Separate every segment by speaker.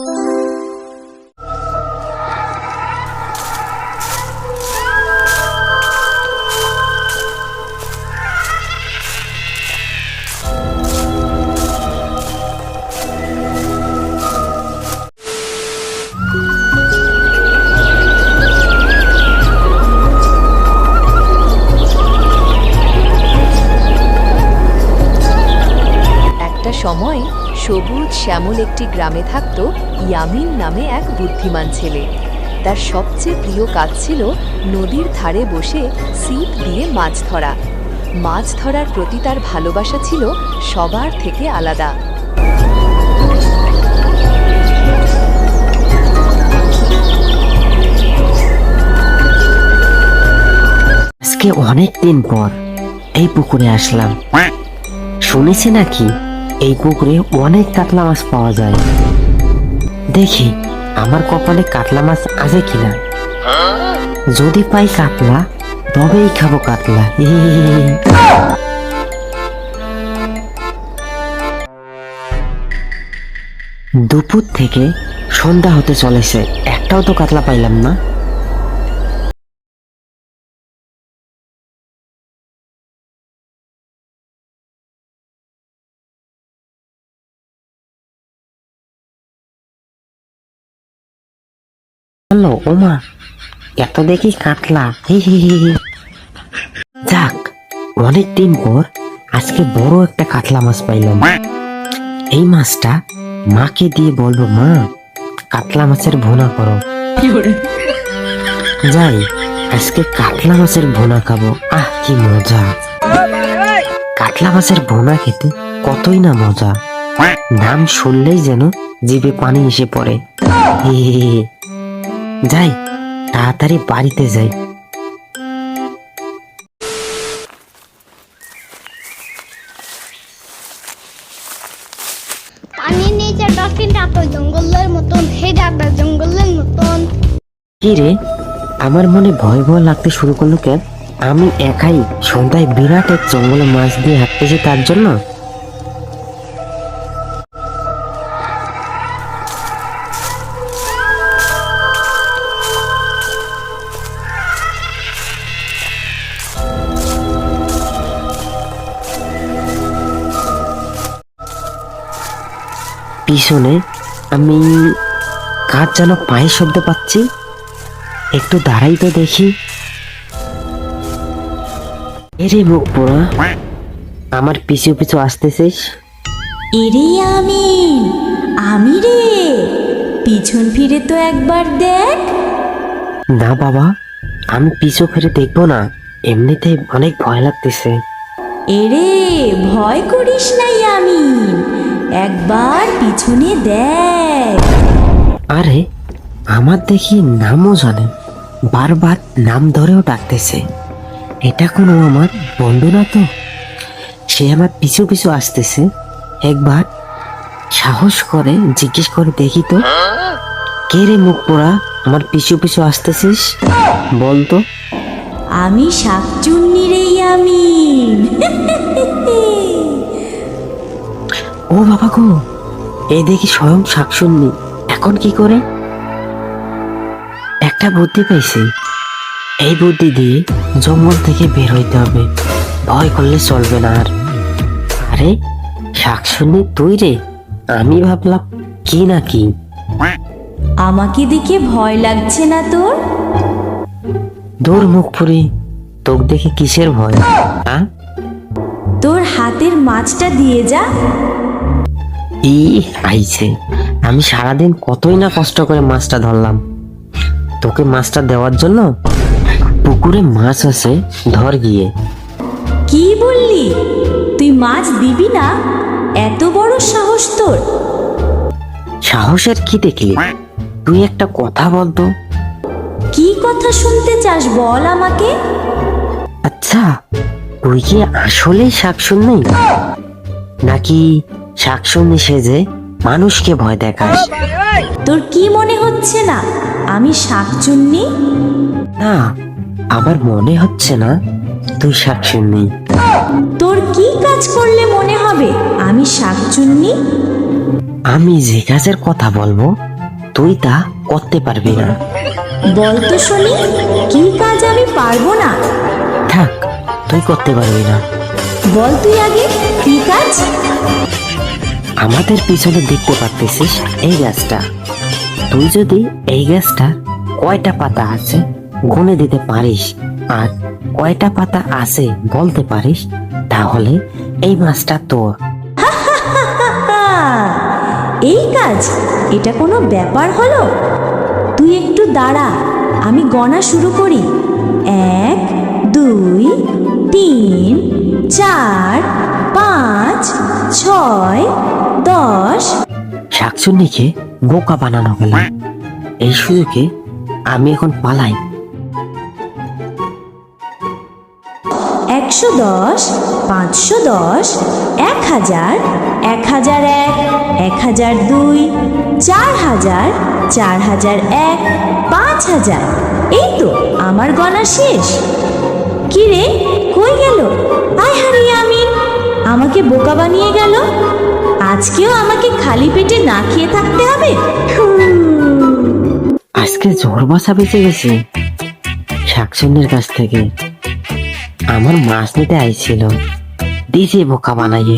Speaker 1: Thank you. একটা সময় সবুজ শ্যামল একটি গ্রামে থাকত ইয়ামিন নামে এক বুদ্ধিমান ছেলে। তার সবচেয়ে প্রিয় কাজ ছিল নদীর ধারে বসে ছিপ দিয়ে মাছ ধরা। মাছ ধরার প্রতি তার ভালোবাসা ছিল সবার থেকে আলাদা।
Speaker 2: আজকে অনেক দিন পর এই পুকুরে আসলাম। শুনেছি নাকি এই পুকুরে অনেক কাতলা মাছ পাওয়া যায়। দেখি, আমার কপালে কাতলা মাছ আছে কিনা? যদি পাই কাতলা, তবেই খাব কাতলা। দুপুর থেকে সন্ধ্যা হতে চলেছে, একটাও তো কাতলা পাইলাম না। হ্যালো ওমা এত দেখি কাতলা। হি হি হি হি। যাক অনেক দিন পর আজকে বড় একটা কাতলা মাছ পাইলাম। এই মাছটা মাকে দিয়ে বলব মা কাতলা মাছের ভুনা করো। যাই আজকে কাতলা মাছের ভুনা খাব। আহ কি মজা। কাতলা মাছের ভুনা খেতে কতই না মজা। নাম শুনলেই যেন জিভে পানি এসে পড়ে। হি হি হি। যাই তাড়াতাড়ি বাড়িতে যাই।
Speaker 3: পানির নিচে জঙ্গলের মতন হে যাবে জঙ্গলের মতন।
Speaker 2: কি রে আমার মনে ভয় ভয় লাগতে শুরু করল কেন? আমি একাই সন্ধ্যায় বিরাট এক জঙ্গলে মাছ দিয়ে হাঁটতেছি তার জন্য। পিছনে আমি কার যেন পায়ের শব্দ পাচ্ছি? একটু দাঁড়াই তো দেখি। এরে মুখ পোড়া আমার পিছু পিছু আসতেছিস?
Speaker 4: এরে আমিন আমি রে পিছন ফিরে তো একবার দেখ।
Speaker 2: না বাবা আমি পিছু ফিরে দেখব না এমনিতে অনেক ভয় লাগতেছে।
Speaker 4: এরে ভয় করিস নাই একবার পিছনে দেখ।
Speaker 2: আরে আমার দেখি নামও জানে বারবার নাম ধরেও ডাকতেছে। এটা কোনো আমার বন্ধু না তো? সে আমার পিছু পিছু আসতেছে। একবার সাহস করে জিজ্ঞেস করে দেখি তো। কে রে মুখ পোড়া? আমার পিছু পিছু আসতেছিস? বলতো
Speaker 4: আমি শাকচুন্নি রে আমিন
Speaker 2: ও বাবা গো এই দেখি স্বয়ং শাকসুন্নি। এখন কি করে? একটা বুদ্ধি পেয়েছি এই বুদ্ধি দিয়ে জঙ্গল থেকে বের হইতে হবে। ভয় করলে চলবে না আর। আরে শাকসুন্নি তুই রে? আমি ভাবলাম কি না কি?
Speaker 4: আমাকে দেখে ভয় লাগছে না তোর?
Speaker 2: দূর মুখ ফুরি তোক দেখে কিসের ভয়? হ্যাঁ
Speaker 4: তোর হাতের মাছটা দিয়ে যা।
Speaker 2: ই আইছে। আমি সারাদিন কতই না কষ্ট করে মাছটা ধরলাম। তোকে মাছটা দেওয়ার জন্য পুকুরে মাছ আছে ধর গিয়ে।
Speaker 4: কি বললি? তুই মাছ দিবি না? এত বড় সাহস তোর।
Speaker 2: সাহসের কি দেখলি? তুই একটা কথা বলতো
Speaker 4: কি কথা শুনতে চাস বল আমাকে?
Speaker 2: আচ্ছা তুই কি আসলেই শাকসুন্নি নাকি শাকসুন্নি সেজে মানুষকে ভয় দেখাস
Speaker 4: তোর কি মনে হচ্ছে না? আমি শাকচুন্নি
Speaker 2: না আমার মনে হচ্ছে না তুই শাকসুন্নি
Speaker 4: তোর কি কাজ করলে মনে হবে আমি শাকচুন্নি
Speaker 2: আমি যে কাজের কথা বলব তুই তা করতে পারবি না।
Speaker 4: বল তো শুনি কি কাজ আমি পারব না?
Speaker 2: থাক তুই করতে পারবি না।
Speaker 4: বল তুই আগে কি কাজ?
Speaker 2: আমাদের পিছনে দেখতে পারতেছিস এই গাছটা। তুই যদি এই গাছটা কয়টা পাতা আছে গুনে দিতে পারিস আর কয়টা পাতা আছে বলতে পারিস, তাহলে এই মাছটা তোর।
Speaker 4: এই কাজ, এটা কোনো ব্যাপার হলো? তুই একটু দাঁড়া, আমি গণা শুরু করি। এক, দুই, তিন, চার, পাঁচ, ছয়
Speaker 2: শাকচুন্নিকে বোকা বানানো গেল এই সুযোগে আমি এখন পালাই।
Speaker 4: একশো দশ, পাঁচশো দশ, এক হাজার এক হাজার এক এক হাজার দুই, চার হাজার চার হাজার এক, পাঁচ হাজার। এই তো, আমার গণা শেষ। কি রে কই গেল? আজকেও আমাকে খালি পেটে না খেয়ে থাকতে হবে?
Speaker 2: আজকে জোর বসা বেঁচে গেছে। শাকচুন্নির কাছ থেকে আমার মাছ নিতে আইছিল। দিছে বোকা বানাইয়ে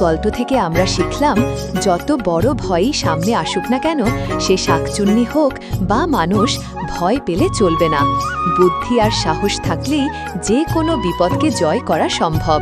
Speaker 1: গল্প থেকে আমরা শিখলাম, যত বড় ভয়ই সামনে আসুক না কেন, সে শাকচুন্নি হোক বা মানুষ, ভয় পেলে চলবে না। বুদ্ধি আর সাহস থাকলেই যে কোনো বিপদকে জয় করা সম্ভব।